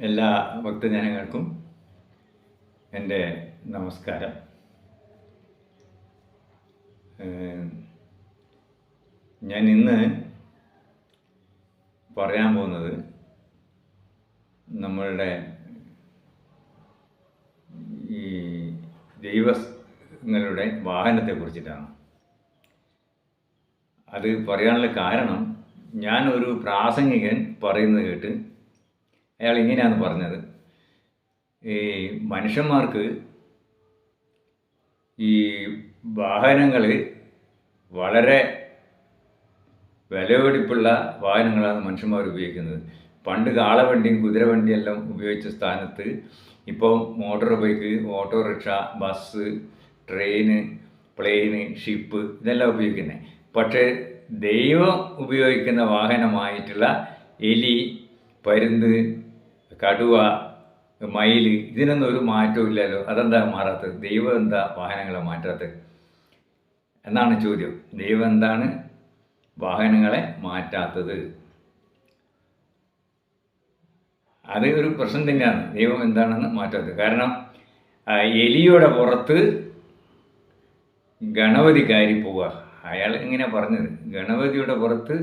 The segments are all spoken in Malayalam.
എല്ലാ ഭക്തജനങ്ങൾക്കും എന്റെ നമസ്കാരം. ഞാൻ ഇന്ന് പറയാൻ പോകുന്നത് നമ്മളുടെ ഈ ദൈവങ്ങളുടെ വാഹനത്തെ കുറിച്ചിട്ടാണ്. അത് പറയാനുള്ള കാരണം ഞാൻ ഒരു പ്രാസംഗികൻ പറയുന്നത് കേട്ട് അയാൾ ഇങ്ങനെയാണ് പറഞ്ഞത്. ഈ മനുഷ്യന്മാർക്ക് ഈ വാഹനങ്ങൾ വളരെ വിലപിടിപ്പുള്ള വാഹനങ്ങളാണ് മനുഷ്യന്മാർ ഉപയോഗിക്കുന്നത്. പണ്ട് കാളവണ്ടിയും കുതിരവണ്ടിയും എല്ലാം ഉപയോഗിച്ച സ്ഥാനത്ത് ഇപ്പോൾ motor bike autorickshaw bus train plane ship ഇതെല്ലാം ഉപയോഗിക്കുന്നത് പക്ഷേ ദൈവം ഉപയോഗിക്കുന്ന വാഹനമായിട്ടുള്ള എലി പരുന്ത് കടുവ മയിൽ ഇതിനൊന്നും ഒരു മാറ്റവും ഇല്ലല്ലോ. അതെന്താ മാറാത്തത്? ദൈവം എന്താ വാഹനങ്ങളെ മാറ്റാത്തത്? എന്നാണ് ചോദ്യം. ദൈവം എന്താണ് വാഹനങ്ങളെ മാറ്റാത്തത്? അത് ഒരു പ്രശ്നം തന്നെയാണ്. ദൈവം എന്താണെന്ന് മാറ്റാത്തത്. കാരണം എലിയുടെ പുറത്ത് ഗണപതി കയറി പോവുക അയാൾ ഇങ്ങനെ പറഞ്ഞത്. ഗണപതിയുടെ പുറത്ത്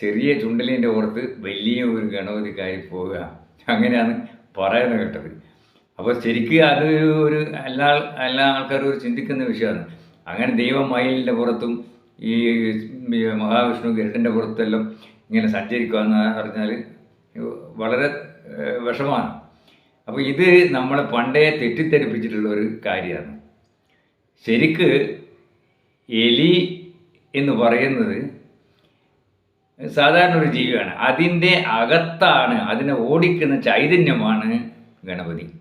ചെറിയ ചുണ്ടലിന്റെ പുറത്ത് വലിയ ഒരു ഗണപതി കയറി പോവുക അങ്ങനെയാണ് പറയുന്നത് കേട്ടത്. അപ്പോൾ ശരിക്കും അത് ഒരു എല്ലാ എല്ലാ ആൾക്കാരും ഒരു ചിന്തിക്കുന്ന വിഷയമാണ്. അങ്ങനെ ദൈവം മയിലിന്റെ പുറത്തും ഈ മഹാവിഷ്ണു ഗരുഡന്റെ പുറത്തെല്ലാം ഇങ്ങനെ സഞ്ചരിക്കുക എന്ന് പറഞ്ഞാൽ വളരെ വിഷമാണ് അപ്പോൾ ഇത് നമ്മളെ പണ്ടേ തെറ്റിദ്ധരിപ്പിച്ചിട്ടുള്ള ഒരു കാര്യമാണ്. ശരിക്ക് എലി എന്ന് പറയുന്നത് സാധാരണ ഒരു ജീവിയാണ്. അതിന്റെ അകത്താണ് അതിനെ ഓടിക്കുന്ന ചൈതന്യമാണ് ഗണപതി.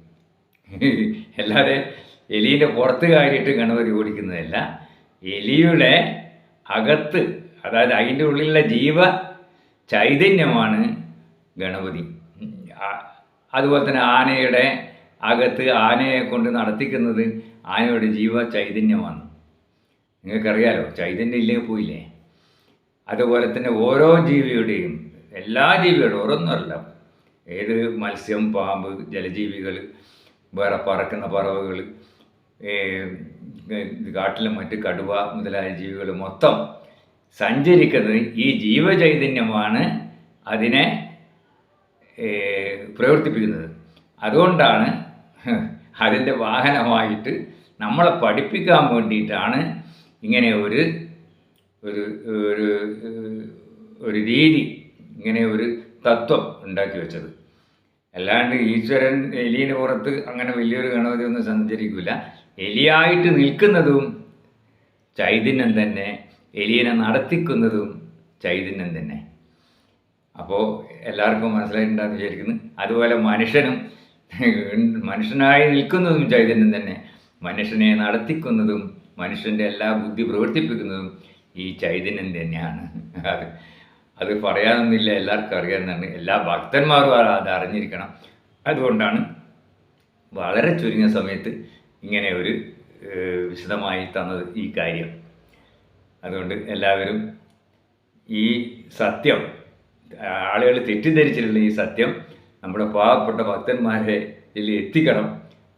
അല്ലാതെ എലീന്റെ പുറത്ത് കാര്യമായിട്ട് ഗണപതി ഓടിക്കുന്നതല്ല. എലിയുടെ അകത്ത് അതായത് അതിന്റെ ഉള്ളിലുള്ള ജീവ ചൈതന്യമാണ് ഗണപതി. അതുപോലെ തന്നെ ആനയുടെ അകത്ത് ആനയെ കൊണ്ട് നടത്തിക്കുന്നത് ആനയുടെ ജീവ ചൈതന്യമാണ്. നിങ്ങൾക്കറിയാലോ ചൈതന്യം ഇല്ലെങ്കിൽ പോയില്ലേ? അതുപോലെ തന്നെ ഓരോ ജീവിയുടെയും എല്ലാ ജീവികളും ഓരോന്നല്ല. ഏത് മത്സ്യം പാമ്പ് ജലജീവികൾ വേറെ പറക്കുന്ന പറവകൾ കാട്ടിലെ മറ്റ് കടുവ മുതലായ ജീവികൾ മൊത്തം സഞ്ചരിക്കുന്നത് ഈ ജീവചൈതന്യമാണ് അതിനെ പ്രവർത്തിപ്പിക്കുന്നത്. അതുകൊണ്ടാണ് അതിന്റെ വാഹനമായിട്ട് നമ്മളെ പഠിപ്പിക്കാൻ വേണ്ടിയിട്ടാണ് ഇങ്ങനെ ഒരു ഒരു ഒരു ഒരു രീതി ഇങ്ങനെ ഒരു തത്വം ഉണ്ടാക്കി വെച്ചത്. അല്ലാണ്ട് ഈശ്വരൻ എലിയുടെ പുറത്ത് അങ്ങനെ വലിയൊരു ഗണപതി ഒന്നും സഞ്ചരിക്കില്ല എലിയായിട്ട് നിൽക്കുന്നതും ചൈതന്യം തന്നെ എലിയനെ നടത്തിക്കുന്നതും ചൈതന്യം തന്നെ. അപ്പോൾ എല്ലാവർക്കും മനസ്സിലായിട്ടുണ്ടാകുന്ന വിചാരിക്കുന്നു. അതുപോലെ മനുഷ്യനും മനുഷ്യനായി നിൽക്കുന്നതും ചൈതന്യം തന്നെ. മനുഷ്യനെ നടത്തിക്കുന്നതും മനുഷ്യന്റെ എല്ലാ ബുദ്ധി പ്രവർത്തിപ്പിക്കുന്നതും ഈ ചൈതന്യം തന്നെയാണ്. അത് അത് പറയാനൊന്നുമില്ല എല്ലാവർക്കും അറിയാമെന്നാണ് എല്ലാ ഭക്തന്മാരും അത് അറിഞ്ഞിരിക്കണം. അതുകൊണ്ടാണ് വളരെ ചുരുങ്ങിയ സമയത്ത് ഇങ്ങനെ ഒരു വിശദമായി തന്നത് ഈ കാര്യം. അതുകൊണ്ട് എല്ലാവരും ഈ സത്യം ആളുകൾ തെറ്റിദ്ധരിച്ചിട്ടുള്ള ഈ സത്യം നമ്മുടെ പാവപ്പെട്ട ഭക്തന്മാരെ ഇതിൽ എത്തിക്കണം.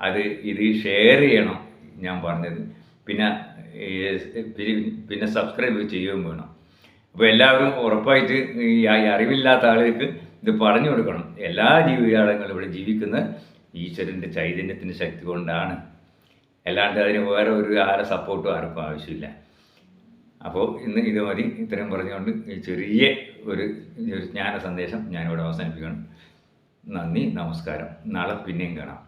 അത് ഇത് ഷെയർ ചെയ്യണം ഞാൻ പറഞ്ഞത്. പിന്നെ പിന്നെ സബ്സ്ക്രൈബ് ചെയ്യുകയും വേണം. അപ്പോൾ എല്ലാവരും ഉറപ്പായിട്ട് ഈ അറിവില്ലാത്ത ആളുകൾക്ക് ഇത് പറഞ്ഞു കൊടുക്കണം. എല്ലാ ജീവിജാലങ്ങളും ഇവിടെ ജീവിക്കുന്ന ഈശ്വരന്റെ ചൈതന്യത്തിന്റെ ശക്തി കൊണ്ടാണ്. അല്ലാണ്ട് അതിന് വേറെ ഒരു ആരെ സപ്പോർട്ടും ആർക്കും ആവശ്യമില്ല. അപ്പോൾ ഇന്ന് ഇത് മതി. ഇത്രയും പറഞ്ഞുകൊണ്ട് ഈ ചെറിയ ഒരു ജ്ഞാന സന്ദേശം ഞാനിവിടെ അവസാനിപ്പിക്കണം നന്ദി നമസ്കാരം. നാളെ പിന്നെയും കാണാം.